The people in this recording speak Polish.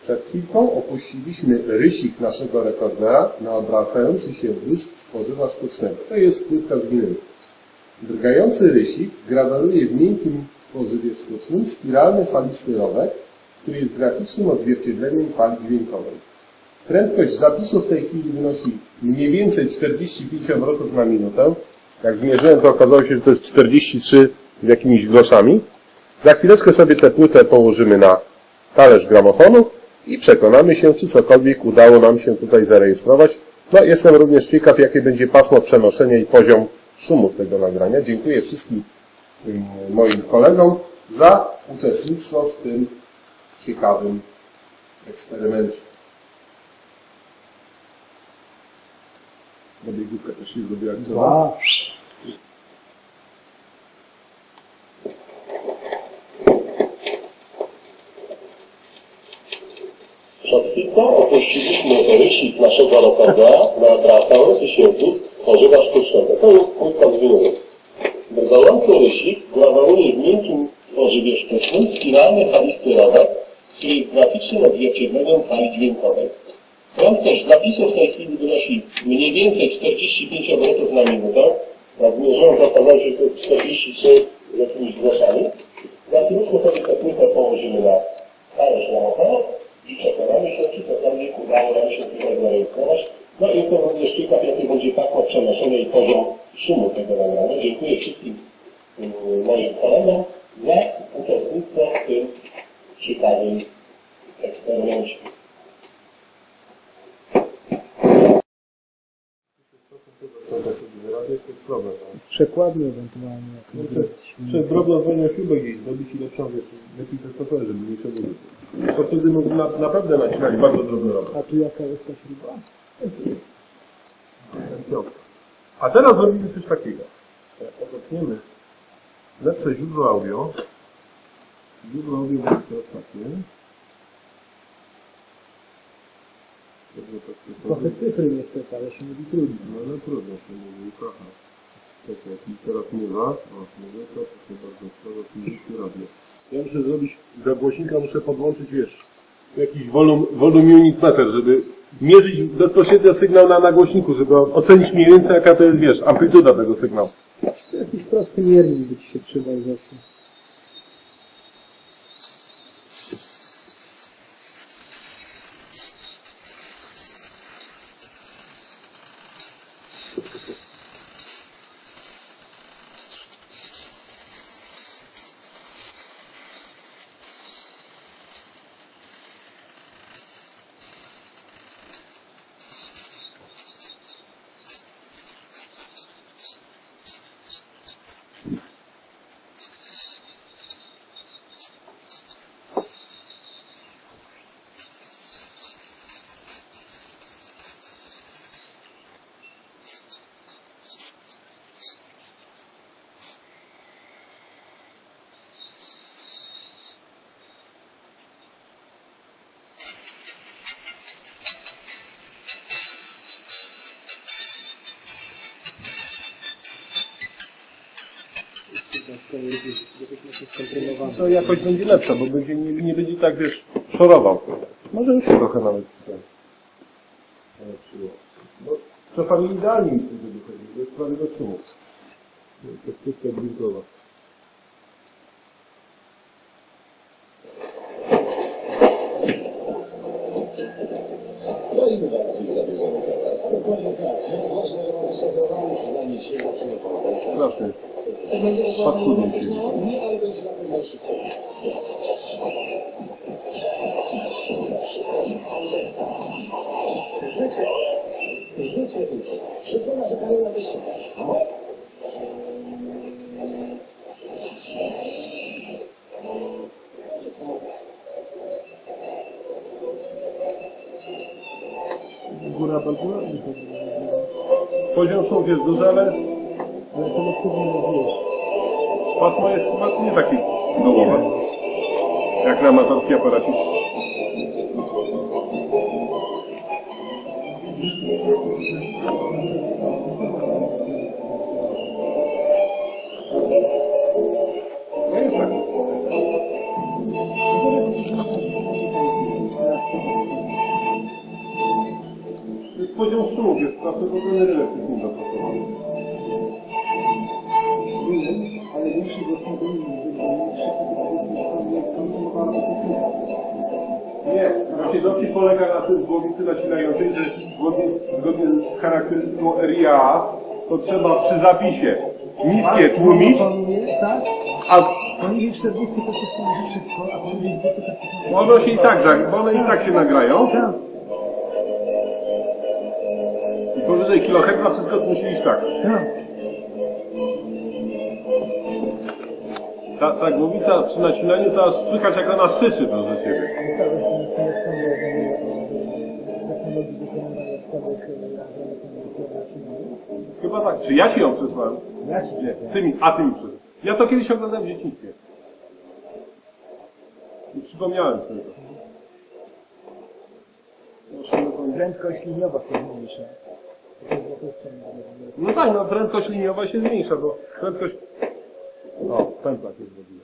Przed chwilką opuściliśmy rysik naszego rekordera na obracający się błysk z tworzywa sztucznego. To jest płytka z winylu. Drgający rysik graweluje w miękkim tworzywie sztucznym spiralny falisty rowek, który jest graficznym odzwierciedleniem fali dźwiękowej. Prędkość zapisu w tej chwili wynosi mniej więcej 45 obrotów na minutę. Jak zmierzyłem, to okazało się, że to jest 43 z jakimiś groszami. Za chwileczkę sobie tę płytę położymy na talerz gramofonu i przekonamy się, czy cokolwiek udało nam się tutaj zarejestrować. No, jestem również ciekaw, jakie będzie pasmo przenoszenia i poziom szumów tego nagrania. Dziękuję wszystkim moim kolegom za uczestnictwo w tym ciekawym eksperymencie. Bo też się zrobiła Przed chwilką opuściliśmy rysik naszego rekordera na obracający się dysk z tworzywa sztucznego. To jest płytka z winylu. Drgający rysik graweluje w miękkim tworzywie sztucznym spiralny falisty rowek, który jest graficznym odzwierciedleniem fali dźwiękowej. Prędkość zapisu w tej chwili wynosi mniej więcej 45 obrotów na minutę. Zmierzyłem, to okazało się, że to jest 43 z jakimiś groszami. Za chwileczkę sobie płytę położymy na talerz gramofonu i przekonamy się, czy cokolwiek udało nam się tutaj zarejestrować. No i jestem również ciekaw, jakie będzie pasmo przenoszenia i poziom szumu tego nagrania. Dziękuję wszystkim mm, moim kolegom za uczestnictwo w tym ciekawym eksperymencie. To jest problem. Przekładnie ewentualnie. jak zrobić. Czy drobno zwolnią śrubę gdzieś, zrobić i wiesz, lepiej to stosować, żeby nie przebudzić. To wtedy no, na, naprawdę nacinali bardzo drobne rowy. A tu jaka jest ta śruba? A teraz zrobimy coś takiego. Odetniemy lepsze źródło audio. Źródło audio będzie teraz takie. Tak Trochę cyfry niestety, ale się mówi trudno. No ale trudno się mówi, trochę. Tak, jak teraz mówię, o, mówię, to proszę bardzo, to oczywiście robię. Ja muszę zrobić, do głośnika muszę podłączyć, wiesz, jakiś volum, volume unit meter, żeby mierzyć bezpośrednio sygnał na nagłośniku, żeby ocenić mniej więcej jaka to jest, wiesz, amplituda tego sygnału. Jakiś prosty miernik by ci się przydał zawsze. To jakoś będzie lepsza, bo będzie, nie, nie będzie tak, wiesz, szorował. Może już się trochę nawet tutaj. Bo czasami idealnie mi wtedy wychodzi, to jest prawie bez szumu. To jest kwestia. No pewno szybciej. Życie. Życie uczy. Wszyscy narzekają na wyścig. Góra Bagura? Poziom szumów jest duży, ale no, ale selektywnie nie zjesz. Pasmo jest chyba nie taki dołowe, jak na amatorski aparacik. No jest poziom szumów, jest zawsze w ogóle nie lepiej z nim zapracowany. Nie, właśnie dowcip polega na tym głowicy nasilającej, że zgodnie, zgodnie z charakterystyką RIA to trzeba przy zapisie niskie tłumić, Tak? a 40 to wszystko może wszystko, a 200 to one się i tak, bo one i tak się nagrają. Tak, I powyżej kiloherca wszystko musi iść tak. tak. Ta, ta głowica przy nacinaniu to aż słychać jak ona syczy wykonywania składek Chyba tak. Czy ja ci ją przesłałem? Ja ci Nie, ty mi, a ty mi przesłałeś. Ja to kiedyś oglądałem w dzieciństwie. I przypomniałem sobie to. Prędkość liniowa się zmniejsza. No tak, no prędkość liniowa się zmniejsza, bo prędkość... Contemplative Buddhism.